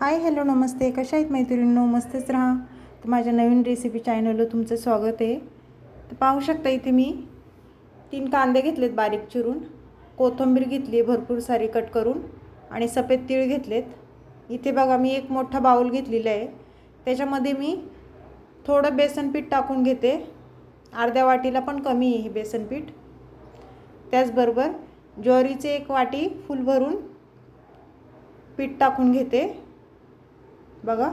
Hi hello नमस्ते. कशा आहेत मैत्रिणींनो? मस्तच राहा. तर माझ्या नवीन रेसिपी चॅनलला तुमचं स्वागत आहे. तर पाहू शकता इथे मी तीन कांदे घेतलेत बारीक चिरून. कोथिंबीर घेतली आहे भरपूर सारी कट करून आणि सफेद तीळ घेतलेत. इथे बघा मी एक मोठा बाऊल घेतलेला आहे. त्याच्यामध्ये मी थोडं बेसनपीठ टाकून घेते. अर्ध्या वाटीला पण कमी आहे हे बेसनपीठ त्याचबरोबर ज्वारीचे एक वाटी फुल भरून पीठ टाकून घेते. बघा.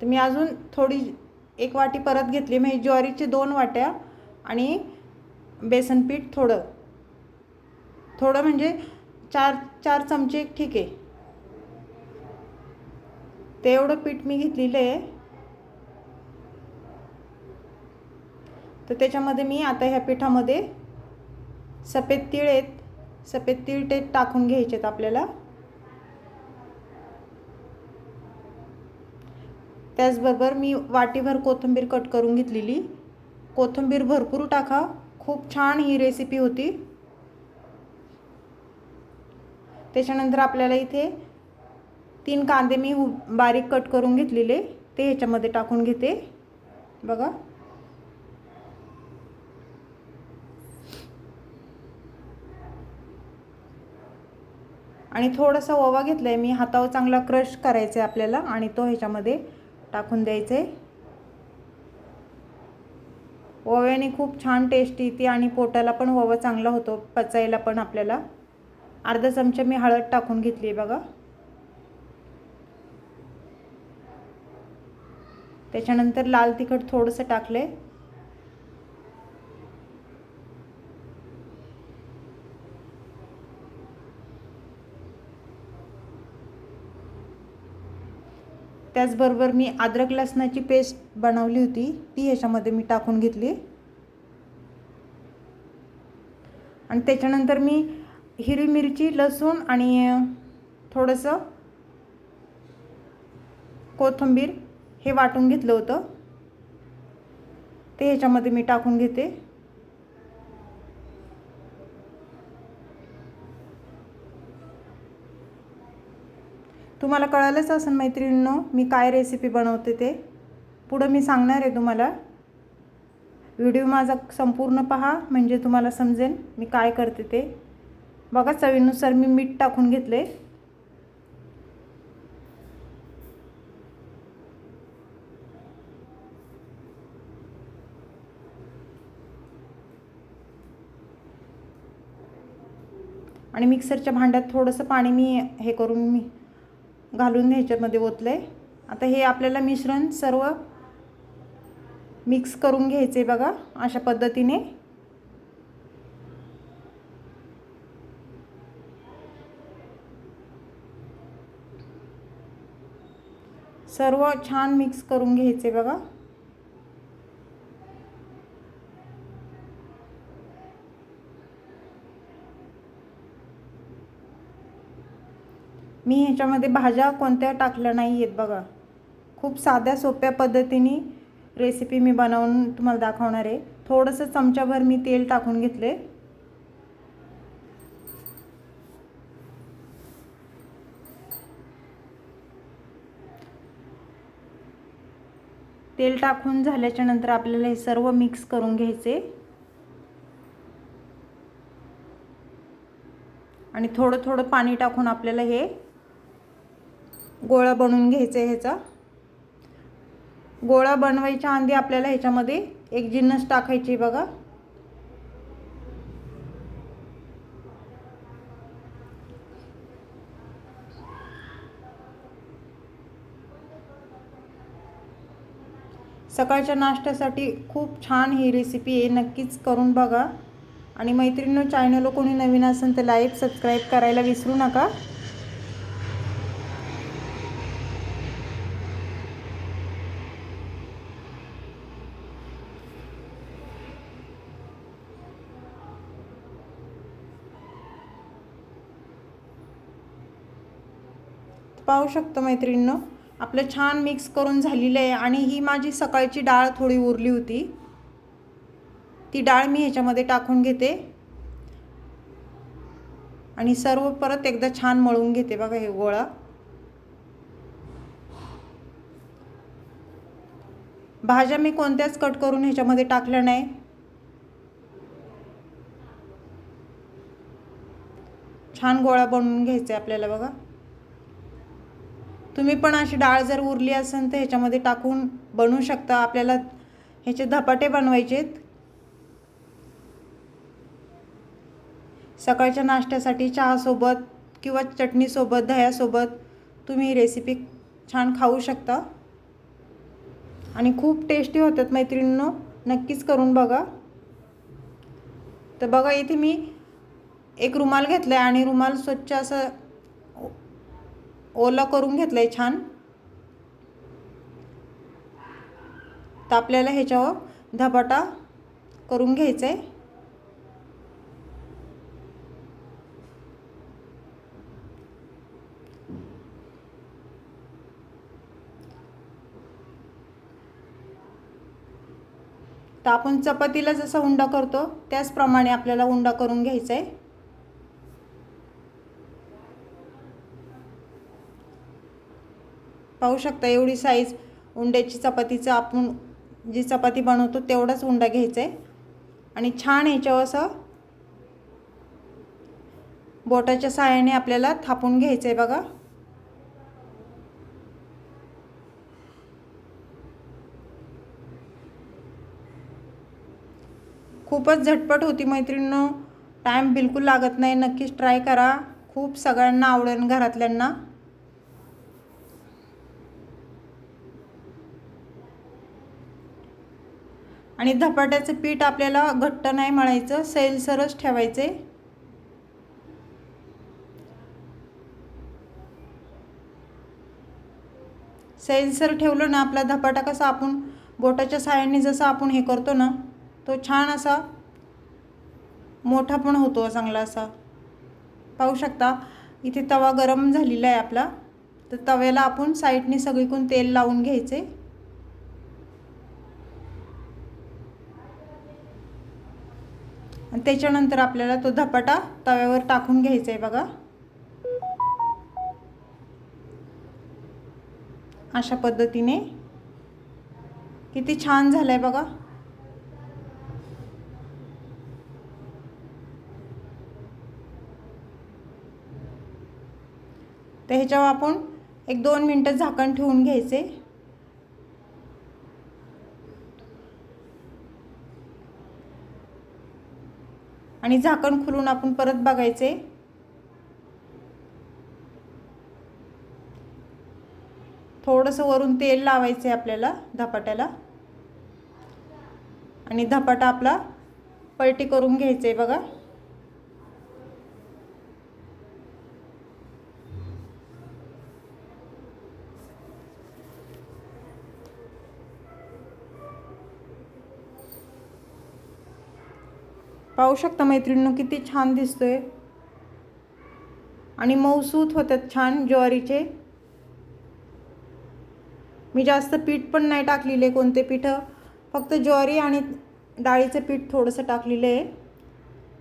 तर मी अजून थोडी एक वाटी परत घेतली. म्हणजे ज्वारीचे दोन वाट्या आणि बेसन पीठ थोडं. थोडं म्हणजे चार चार चमचे ठीक आहे. ते एवढं पीठ मी घेतलेलं आहे. तर त्याच्यामध्ये मी आता ह्या पिठामध्ये सफेद तीळ आहेत. सफेद तीळ ते टाकून घ्यायचे आहेत आपल्याला. त्याचबरोबर मी वाटीभर कोथिंबीर कट करून घेतलेली. कोथिंबीर भरपूर टाका. खूप छान ही रेसिपी होती. त्याच्यानंतर आपल्याला इथे तीन कांदे मी बारीक कट करून घेतलेले. ते ह्याच्यामध्ये टाकून घेते. बघा. आणि थोडासा ओवा घेतला आहे मी हातावर चांगला क्रश करायचा आहे आपल्याला आणि तो ह्याच्यामध्ये टाकून द्यायचा आहे ओव्याने खूप छान टेस्ट येते आणि पोटाला पण ओवा चांगला होतो पचायला पण आपल्याला. अर्धा चमचा मी हळद टाकून घेतली आहे बघा. त्याच्यानंतर लाल तिखट थोडंसं टाकलं आहे त्याचबरोबर मी अद्रक लसणाची पेस्ट बनवली होती ती ह्याच्यामध्ये मी टाकून घेतली. आणि त्याच्यानंतर मी हिरवी मिरची लसूण आणि थोडंसं कोथिंबीर हे वाटून घेतलं होतं. ते ह्याच्यामध्ये मी टाकून घेते. तुम्हाला कळालंच असेल मैत्रिणींनो मी काय रेसिपी बनवते ते. पुढं मी सांगणार आहे तुम्हाला. व्हिडिओ माझा संपूर्ण पहा म्हणजे तुम्हाला समजेल मी काय करते ते. बघा चवीनुसार मी मीठ टाकून घेतले. आणि मिक्सरच्या भांड्यात थोडंसं पाणी मी हे करून मी घालून ह्याच्यामध्ये ओतलं आहे आता हे आपल्याला मिश्रण सर्व मिक्स करून घ्यायचे बघा अशा पद्धतीने. सर्व छान मिक्स करून घ्यायचे बघा. मी ह्याच्यामध्ये भाज्या कोणत्या टाकल्या नाही आहेत बघा. खूप साध्या सोप्या पद्धतीने रेसिपी मी बनवून तुम्हाला दाखवणार आहे. थोडंसं चमच्याभर मी तेल टाकून घेतले तेल टाकून झाल्याच्यानंतर आपल्याला हे सर्व मिक्स करून घ्यायचे. आणि थोडं थोडं पाणी टाकून आपल्याला हे गोळा बनवून घ्यायचा आहे ह्याचा. गोळा बनवायच्या आधी आपल्याला ह्याच्यामध्ये एक जिन्नस टाकायची बघा. सकाळच्या नाश्त्यासाठी खूप छान ही रेसिपी आहे नक्कीच करून बघा. आणि मैत्रिणीनं चॅनल कोणी नवीन असेल तर लाईक सबस्क्राईब करायला विसरू नका. पाहू शकतो मैत्रिणीनं. आपलं छान मिक्स करून झालेलं आहे आणि ही माझी सकाळची डाळ थोडी उरली होती. ती डाळ मी ह्याच्यामध्ये टाकून घेते. आणि सर्व परत एकदा छान मळून घेते बघा हे गोळा. भाज्या मी कोणत्याच कट करून ह्याच्यामध्ये टाकल्या नाही. छान गोळा बनवून घ्यायचा आहे आपल्याला बघा. तुम्ही पण अशी डाळ जर उरली असेल तर ह्याच्यामध्ये टाकून बनवू शकता. आपल्याला ह्याचे धपाटे बनवायचेत. सकाळच्या नाश्त्यासाठी चहासोबत किंवा चटणीसोबत दह्यासोबत तुम्ही ही रेसिपी छान खाऊ शकता. आणि खूप टेस्टी होतात मैत्रिणींनो. नक्कीच करून बघा. तर बघा इथे मी एक रुमाल घेतला आहे आणि रुमाल स्वच्छ असं ओला करून घेतलं आहे छान. तर आपल्याला ह्याच्यावर धपाटा करून घ्यायचा आहे तर आपण चपातीला जसा उंडा करतो त्याचप्रमाणे आपल्याला उंडा करून घ्यायचा आहे पाहू शकता एवढी साईज उंड्याची चपातीचं आपण जी चपाती बनवतो तेवढाच उंडा घ्यायचा आहे आणि छान ह्याच्यावर असं बोटाच्या साहाय्याने आपल्याला थापून घ्यायचं आहे बघा. खूपच झटपट होती मैत्रिणींनो. टाईम बिलकुल लागत नाही. नक्कीच ट्राय करा. खूप सगळ्यांना आवडेल घरातल्यांना. आणि धपाट्याचं पीठ आपल्याला घट्ट नाही मळायचं सैलसरच ठेवायचे. सैलसर ठेवलं ना आपला धपाटा कसा आपण बोटाच्या साह्याने जसं आपण हे करतो ना तो छान असा मोठा पण होतो चांगला असा. पाहू शकता इथे तवा गरम झालेला आहे आपला. तर तव्याला आपण साईडने सगळीकडून तेल लावून घ्यायचे. त्याच्यानंतर आपल्याला तो धपाटा तव्यावर टाकून घ्यायचा आहे बघा. अशा पद्धतीने. किती छान झालं आहे बघा. तर ह्याच्यावर आपण एक दोन मिनटं झाकण ठेवून घ्यायचे. आणि झाकण खुलून आपण परत बघायचे. थोडंसं वरून तेल लावायचं आहे आपल्याला धपाट्याला. आणि धपाटा आपला पलटी करून घ्यायचं आहे बघा. पाहू शकता मैत्रिणीनं किती छान दिसतोय. आणि मऊसूत होतात छान ज्वारीचे. मी जास्त पीठ पण नाही टाकलेले कोणते पीठं. फक्त ज्वारी आणि डाळीचं पीठ थोडंसं टाकलेलं आहे.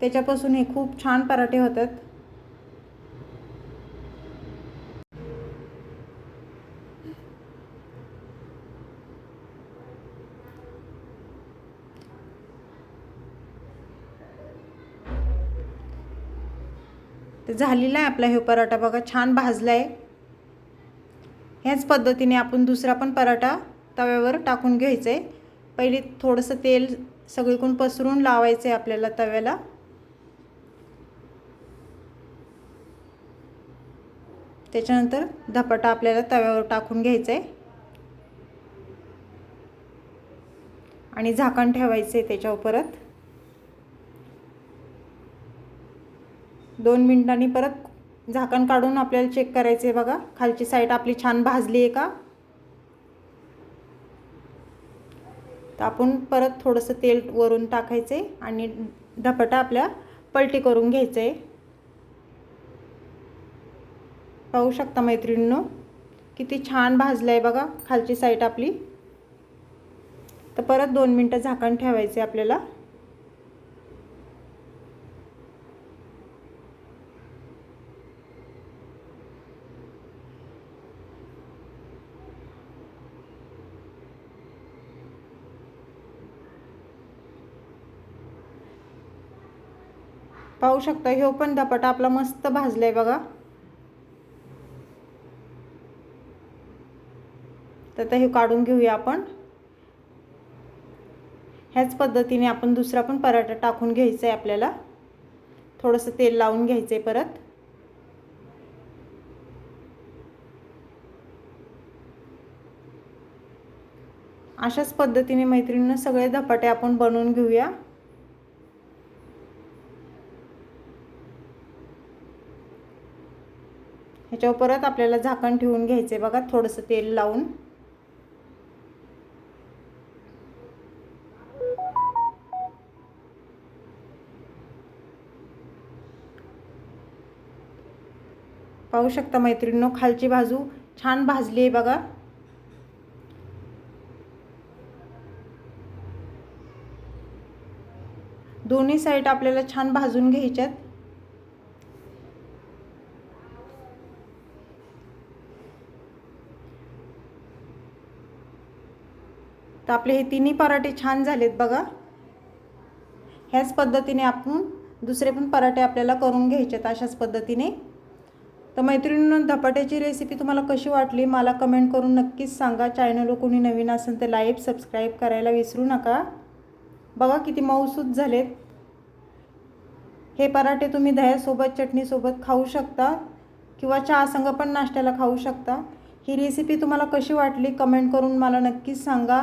त्याच्यापासून हे खूप छान पराठे होतात. झालेला आहे आपला हे पराठा. बघा छान भाजला आहे ह्याच पद्धतीने आपण दुसरा पण पराठा तव्यावर टाकून घ्यायचं आहे पहिले थोडंसं तेल सगळीकडून पसरून लावायचं आहे आपल्याला तव्याला. त्याच्यानंतर धपाटा आपल्याला तव्यावर टाकून घ्यायचं आहे आणि झाकण ठेवायचं आहे त्याच्यावर परत. दोन मिनटांनी परत झाकण काढून आपल्याला चेक करायचं आहे बघा. खालची साईड आपली छान भाजली आहे का? तर आपण परत थोडंसं तेल वरून टाकायचं आहे आणि धपाटा आपल्या पलटी करून घ्यायचं आहे पाहू शकता मैत्रिणींनो किती छान भाजलं आहे बघा खालची साईड आपली. तर परत दोन मिनटं झाकण ठेवायचे आपल्याला. पाहू शकता ह्यो पण धपाटा आपला मस्त भाजलाय बघा. तर आता हे काढून घेऊया आपण. ह्याच पद्धतीने आपण दुसरा पण पराठा टाकून घ्यायचा आहे आपल्याला. थोडंसं तेल लावून घ्यायचं आहे परत. अशाच पद्धतीने मैत्रिणीनं सगळे धपाटे आपण बनवून घेऊया. ह्याच्यावर परत आपल्याला झाकण ठेवून घ्यायचं आहे बघा थोडंसं तेल लावून. पाहू शकता मैत्रिणीनो खालची बाजू छान भाजली आहे बघा. दोन्ही साईड आपल्याला छान भाजून घ्यायच्यात. तर आपले हे तिन्ही पराठे छान झालेत बघा. ह्याच पद्धतीने आपण दुसरे पण पराठे आपल्याला करून घ्यायचेत अशाच पद्धतीने. तर मैत्रिणीनं धपाट्याची रेसिपी तुम्हाला कशी वाटली मला कमेंट करून नक्कीच सांगा. चॅनल कोणी नवीन असेल तर लाईक सबस्क्राईब करायला विसरू नका. बघा किती मऊसूद झालेत. हे पराठे तुम्ही दह्यासोबत चटणीसोबत खाऊ शकता किंवा चहा संग पण नाश्त्याला खाऊ शकता. ही रेसिपी तुम्हाला कशी वाटली कमेंट करून मला नक्कीच सांगा.